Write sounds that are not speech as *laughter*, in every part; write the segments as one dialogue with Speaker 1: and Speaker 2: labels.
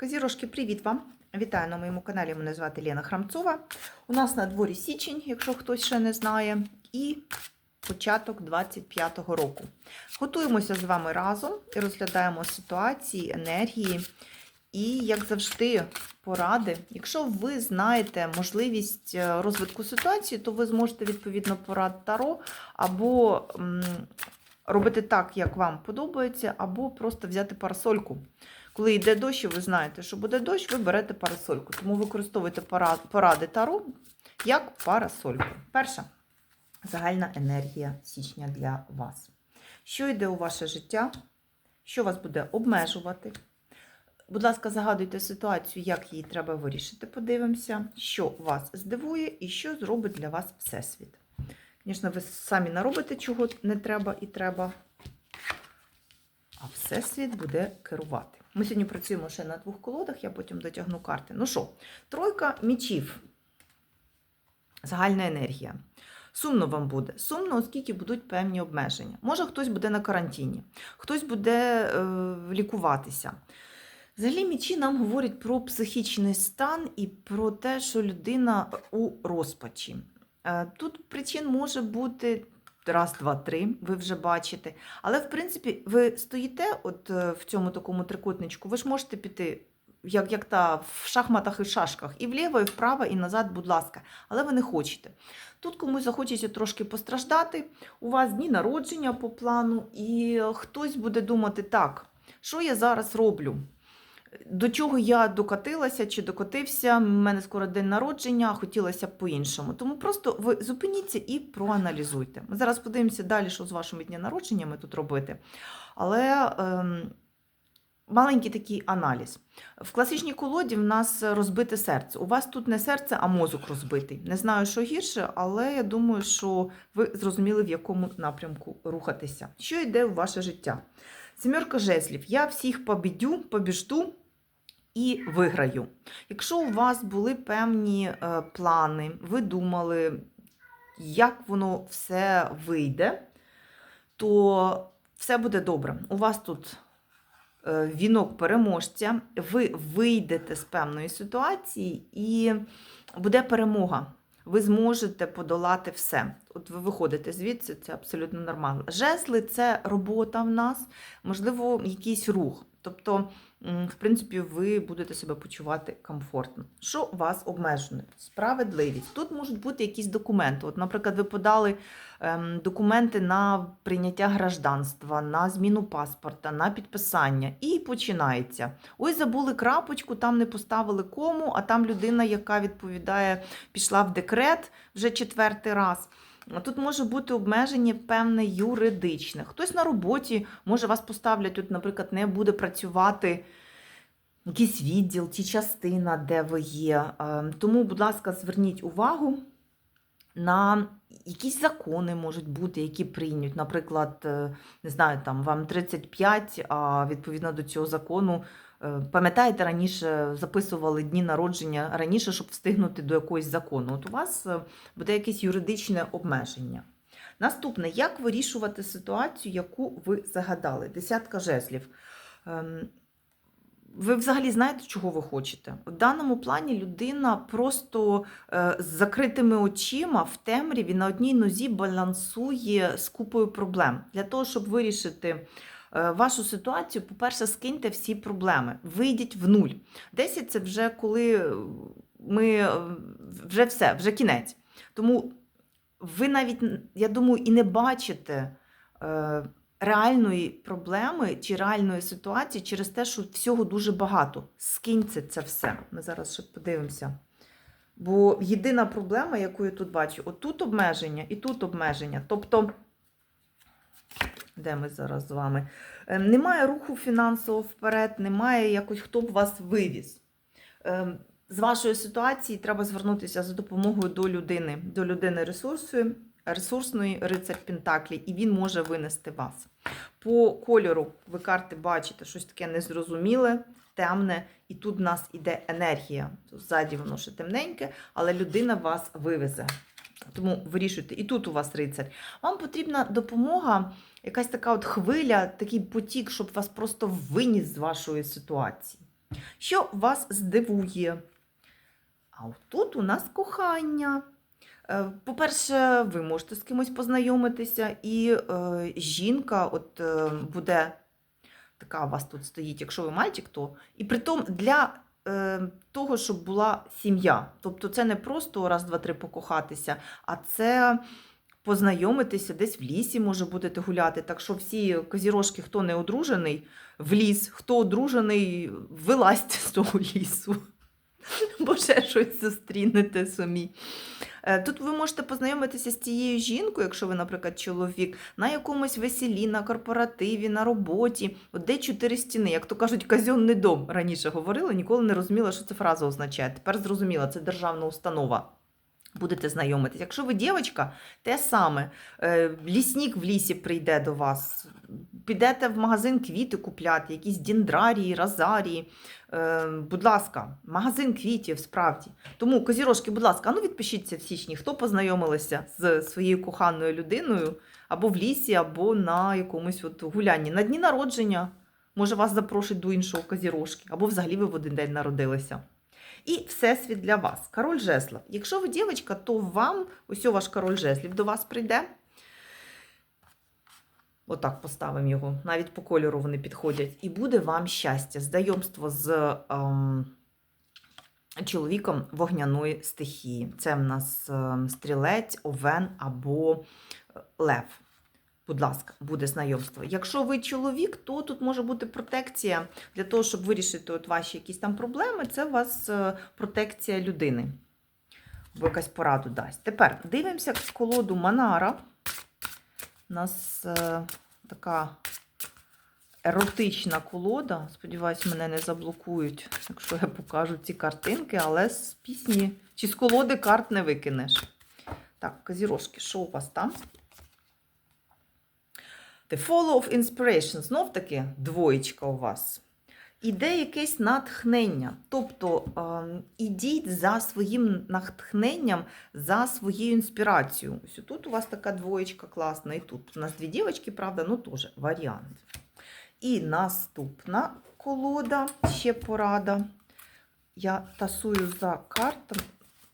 Speaker 1: Казірошки, привіт вам! Вітаю на моєму каналі. Мене звати Лена Храмцова. У нас на дворі січень, якщо хтось ще не знає, і початок 25-го року. Готуємося з вами разом і розглядаємо ситуації, енергії і, як завжди, поради. Якщо ви знаєте можливість е, розвитку ситуації, то ви зможете відповідно порад Таро або робити так, як вам подобається, або просто взяти парасольку. Коли йде дощ, і ви знаєте, що буде дощ, ви берете парасольку. Тому використовуйте пора- поради Таро як парасольку. Перша загальна енергія січня для вас. Що йде у ваше життя? Що вас буде обмежувати? Будь ласка, загадуйте ситуацію, як її треба вирішити. Подивимося, що вас здивує і що зробить для вас Всесвіт. Звісно, ви самі наробите, чого не треба і треба, а Всесвіт буде керувати. Ми сьогодні працюємо ще на двох колодах, я потім дотягну карти. Ну що, тройка мічів. Загальна енергія. Сумно вам буде. Сумно, оскільки будуть певні обмеження. Може, хтось буде на карантині, хтось буде е, лікуватися. Взагалі, мічі нам говорять про психічний стан і про те, що людина у розпачі. Е, Тут причин може бути раз, два, три, ви вже бачите. Але, в принципі, ви стоїте от е, в цьому такому трикутничку, ви ж можете піти, як, як та в шахматах і шашках, і вліво, і вправо, і назад, будь ласка. Але ви не хочете. Тут комусь захочеться трошки постраждати. У вас дні народження по плану, і хтось буде думати, так, що я зараз роблю? До чого я докотилася чи докотився, в мене скоро день народження, хотілося б по-іншому. Тому просто ви зупиніться і проаналізуйте. Ми зараз подивимося далі, що з вашими дні народженнями тут робити. Але ем, маленький такий аналіз. В класичній колоді в нас розбите серце. У вас тут не серце, а мозок розбитий. Не знаю, що гірше, але я думаю, що ви зрозуміли, в якому напрямку рухатися. Що йде в ваше життя? Сімерка жезлів. Я всіх побідю, побіжду і виграю. Якщо у вас були певні е, плани, ви думали, як воно все вийде, то все буде добре. У вас тут е, вінок переможця, ви вийдете з певної ситуації і буде перемога. Ви зможете подолати все. От ви виходите звідси, це абсолютно нормально. Жезли це робота в нас, можливо, якийсь рух. Тобто, в принципі, ви будете себе почувати комфортно. Що вас обмежує? Справедливість. Тут можуть бути якісь документи. От, наприклад, ви подали ем, документи на прийняття гражданства, на зміну паспорта, на підписання, і починається. Ось забули крапочку, там не поставили кому, а там людина, яка відповідає, пішла в декрет вже четвертий раз. Тут може бути обмеження певне юридичне. Хтось на роботі, може вас поставлять, от, наприклад, не буде працювати якийсь відділ, ті частина, де ви є. Тому, будь ласка, зверніть увагу на якісь закони можуть бути, які прийнять. Наприклад, е, не знаю, там вам 35, а відповідно до цього закону. Е, Пам'ятаєте, раніше записували дні народження раніше, щоб встигнути до якогось закону. От у вас е, буде якесь юридичне обмеження. Наступне, як вирішувати ситуацію, яку ви загадали? Десятка жезлів. Ем, Ви взагалі знаєте, чого ви хочете? У даному плані людина просто е, з закритими очима в темряві на одній нозі балансує з купою проблем. Для того, щоб вирішити вашу ситуацію, по-перше, скиньте всі проблеми, вийдіть в нуль. 10 це вже коли ми е, вже все, вже кінець. Тому ви навіть, я думаю, і не бачите е, реальної проблеми чи реальної ситуації через те, що всього дуже багато. Скиньте це все. Ми зараз ще подивимося. Бо єдина проблема, яку я тут бачу, отут обмеження і тут обмеження. Тобто, де ми зараз з вами? Е, Немає руху фінансово вперед, немає якось, хто б вас вивіз. Е, З вашої ситуації треба звернутися за допомогою до людини, до людини ресурсу, ресурсної рицар Пентаклі, і він може винести вас. По кольору ви карти бачите щось таке незрозуміле, темне, і тут в нас іде енергія. Ззаді воно ще темненьке, але людина вас вивезе. Тому вирішуйте. І тут у вас рицар. Вам потрібна допомога, якась така от хвиля, такий потік, щоб вас просто виніс з вашої ситуації. Що вас здивує? А тут у нас кохання. Е, По-перше, ви можете з кимось познайомитися, і е, жінка от, е, буде така у вас тут стоїть, якщо ви мальчик, то і притом для того, щоб була сім'я. Тобто це не просто раз, два, три покохатися, а це познайомитися десь в лісі, може будете гуляти. Так що всі козірожки, хто не одружений, в ліс, хто одружений, вилазьте з того лісу. *laughs* Бо ще щось зустрінете самі. Е, Тут ви можете познайомитися з цією жінкою, якщо ви, наприклад, чоловік, на якомусь весілі, на корпоративі, на роботі. От де чотири стіни, як то кажуть, казенний дом раніше говорили, ніколи не розуміла, що ця фраза означає. Тепер зрозуміла, це державна установа. Будете знайомитись. Якщо ви дівчинка, те саме. Е, Лісник в лісі прийде до вас. Підете в магазин квіти купляти, якісь діндрарії, розарії. Е, будь ласка, магазин квітів, справді. Тому, козірожки, будь ласка, ну відпишіться в січні, хто познайомилися з своєю коханою людиною або в лісі, або на якомусь от гулянні. На дні народження. Може, вас запрошать до іншого козірожки, або взагалі ви в один день народилися. І всесвіт для вас. Король жезлов. Якщо ви дівчинка, то вам ось ваш король жезлів до вас прийде. Отак поставимо його. Навіть по кольору вони підходять. І буде вам щастя. Знайомство з ем, чоловіком вогняної стихії. Це в нас ем, стрілець, овен або е, лев. Будь ласка, буде знайомство. Якщо ви чоловік, то тут може бути протекція для того, щоб вирішити от ваші якісь там проблеми. Це у вас е, протекція людини. Бо якась пораду дасть. Тепер дивимося з колоду Манара. У нас е, така еротична колода. Сподіваюсь, мене не заблокують, якщо я покажу ці картинки, але з пісні чи з колоди карт не викинеш. Так, козірожки, що у вас там? The Follow of Inspiration. Знов таки двоєчка у вас. Іде якесь натхнення. Тобто ідіть за своїм натхненням, за своєю інспірацією. Ось тут у вас така двоєчка класна, і тут. У нас дві дівчатки, правда, ну теж варіант. І наступна колода, ще порада. Я тасую за картами,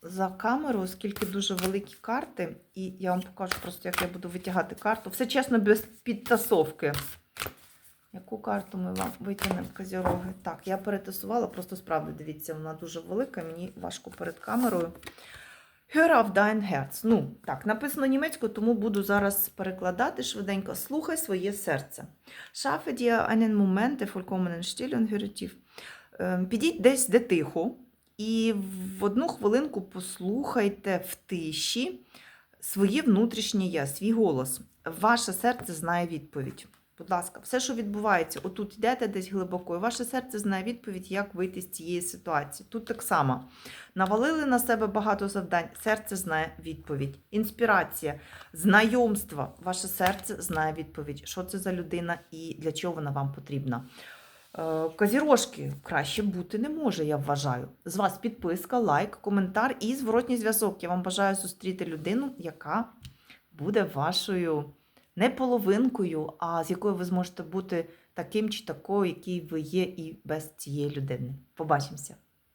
Speaker 1: за камеру, оскільки дуже великі карти, і я вам покажу просто, як я буду витягати карту. Все чесно, без підтасовки. Яку карту ми вам витягнемо козіроги? Так, я перетасувала, просто справді дивіться, вона дуже велика, мені важко перед камерою. Hör auf dein. Ну, так, написано німецькою, тому буду зараз перекладати швиденько. Слухай своє серце. Schaffe dir einen Moment der vollkommenen. Ем, Підіть десь, де тихо, і в одну хвилинку послухайте в тиші своє внутрішнє я, свій голос. Ваше серце знає відповідь. Будь ласка, все, що відбувається, отут йдете десь глибоко, і ваше серце знає відповідь, як вийти з цієї ситуації. Тут так само. Навалили на себе багато завдань, серце знає відповідь. Інспірація, знайомство, ваше серце знає відповідь, що це за людина і для чого вона вам потрібна. Е, Козірожки краще бути не може, я вважаю. З вас підписка, лайк, коментар і зворотній зв'язок. Я вам бажаю зустріти людину, яка буде вашою не половинкою, а з якою ви зможете бути таким чи такою, який ви є, і без цієї людини. Побачимося!